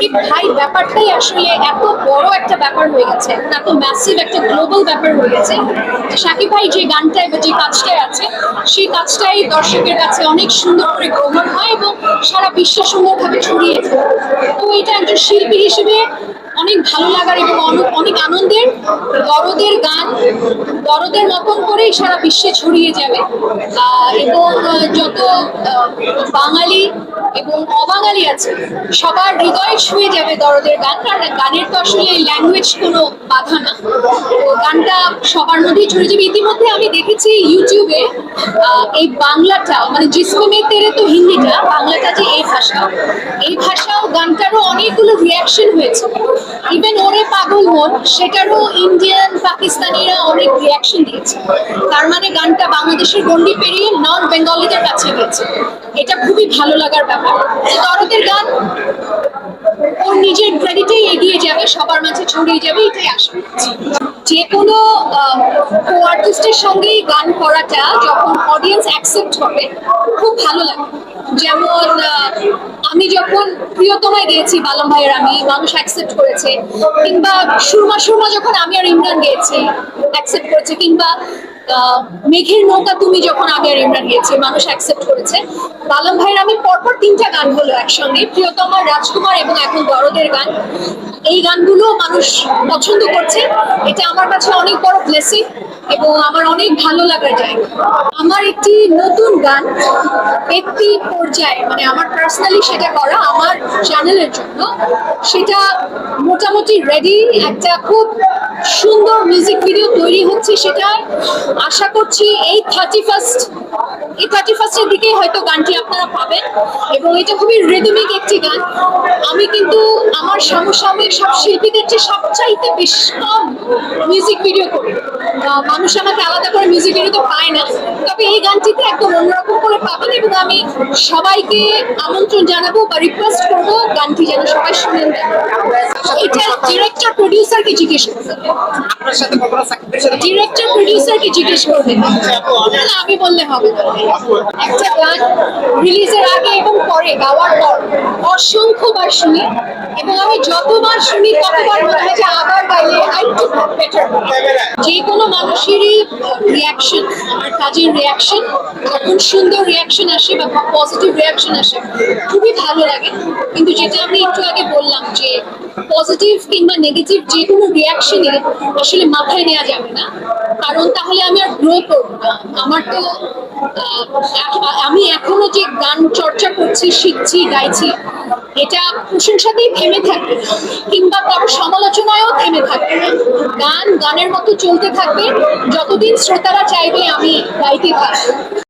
সাকিব ভাই, ব্যাপারটাই আসলে এত বড় একটা ব্যাপার হয়ে গেছে এত ম্যাসিভ একটা গ্লোবাল ব্যাপার হয়ে গেছে যে সাকিব ভাই যে গানটায় বা যে কাজটায় আছে, সেই কাজটাই দর্শকের কাছে অনেক সুন্দর করে গ্রহণ হয় এবং সারা বিশ্ব সুন্দরভাবে ছড়িয়ে যায়। তো এটা একজন শিল্পী হিসেবে অনেক ভালো লাগার এবং অনেক- আনন্দের দরদের গান দরদের মতন করেই সারা বিশ্বে ছড়িয়ে যাবে। এবং যত বাঙালি এবং অবাঙালি আছে, সবার হৃদয় ছুঁয়ে যাবে দরদের গান। কারণ গানের তো আসলে ল্যাঙ্গুয়েজ কোনো বাধা না। তো গানটা সবার মধ্যেই ছড়িয়ে যাবে। ইতিমধ্যে আমি দেখেছি ইউটিউবে এই বাংলাটা মানে জিসমে তেরে তো হিন্দিটা এই ভাষা এই ভাষাও গানটারও অনেকগুলো রিয়াকশন হয়েছে। ইভেন ওরে পাগল মন, সেটারও ইন্ডিয়ান পাকিস্তানিরা অনেক রিয়াকশন দিয়েছে। তার মানে গানটা বাংলাদেশের গন্ডি পেরিয়ে বেঙ্গলিদের কাছে গেছে। এটা খুবই ভালো লাগার ব্যাপার। গান, ওর নিজের ক্রেডিটেই এগিয়ে যাবে, সবার মাঝে ছড়িয়ে যাবে, এটাই আশা করছি। যে কোনো কো আর্টিস্টের সঙ্গেই গান করাটা যখন অডিয়েন্স অ্যাকসেপ্ট হবে, খুব ভালো লাগে যেমন যখন প্রিয়তমায় গিয়েছি, বালম ভাইয়ের আমি, মানুষ অ্যাকসেপ্ট করেছে, কিংবা সুরমা সুরমা যখন আমি আর ইমরান গিয়েছি অ্যাকসেপ্ট করেছে, কিংবা মেঘের নৌকা তুমি যখন আমি আর ইমরান গিয়েছি, মানুষ অ্যাকসেপ্ট করেছে, বালম ভাইয়ের আমি পরপর তিনটা গান হলো একসঙ্গে, প্রিয়তমা, রাজকুমার এবং এখন দরদের গান। এই গানগুলো মানুষ পছন্দ করছে, এটা আমার কাছে অনেক বড় ব্লেসিং এবং আমার অনেক ভালো লাগার জায়গা। আমার একটি নতুন গান, একটি পর্যায়ে মানে আমার পার্সোনালি সেটা করা আমার চ্যানেলের জন্য, সেটা মোটামুটি রেডি একটা খুব সুন্দর মিউজিক ভিডিও তৈরি হচ্ছে সেটা আশা করছি এই থার্টি ফার্স্ট এই থার্টি ফার্স্টের দিকে হয়তো গানটি আপনারা পাবেন। এবং এটা খুবই রেদমিক একটি গান। আমি কিন্তু আমার সমসাময়িক সব শিল্পীদের চেয়ে সবচাইতে বেশ কম মিউজিক ভিডিও করি। মানুষ আমাকে আলাদা করে মিউজিক ভিডিও পায় না। তবে এই গানটিতে একদম অন্যরকম করে পাবেন এবং আমি সবাইকে আমন্ত্রণ জানাব বা রিকোয়েস্ট করব গানটি যেন সবাই শুনেন এটা ডিরেক্টর প্রডিউসারকে জিজ্ঞেস করবেন। ডিরেক্টর প্রডিউসারকে জিজ্ঞেস করবেন। না, না, আমি বললে হবে একটা গান রিলিজের আগে এবং পরে গাওয়ার পর অসংখ্যবার শুনি এবং আমি যতবার শুনি ততবার মনে হয় যে আবার গাইলে আরেকটু বেটার যে কোনো মানুষেরই রিয়াকশন আমার কাজের রিয়াকশন যখন সুন্দর রিয়াকশন আসে বা পজিটিভ রিয়াকশন আসে, খুবই ভালো লাগে। কিন্তু যেটা আমি একটু আগে বললাম যে পজিটিভ কিংবা নেগেটিভ যে কোনো রিয়াকশনই আসলে মাথায় নেওয়া যাবে না। কারণ তাহলে আমি আর গ্রো করব না। আমার তো আমি এখনও যে গান চর্চা করছি, শিখছি, গাইছি, এটা প্রশংসাতেই থেমে থাকবে কিংবা কারও সমালোচনায়ও থেমে থাকবে না। গান গানের মতো চলতে থাকবে। যতদিন শ্রোতারা চাইবে আমি গাইতে থাকব।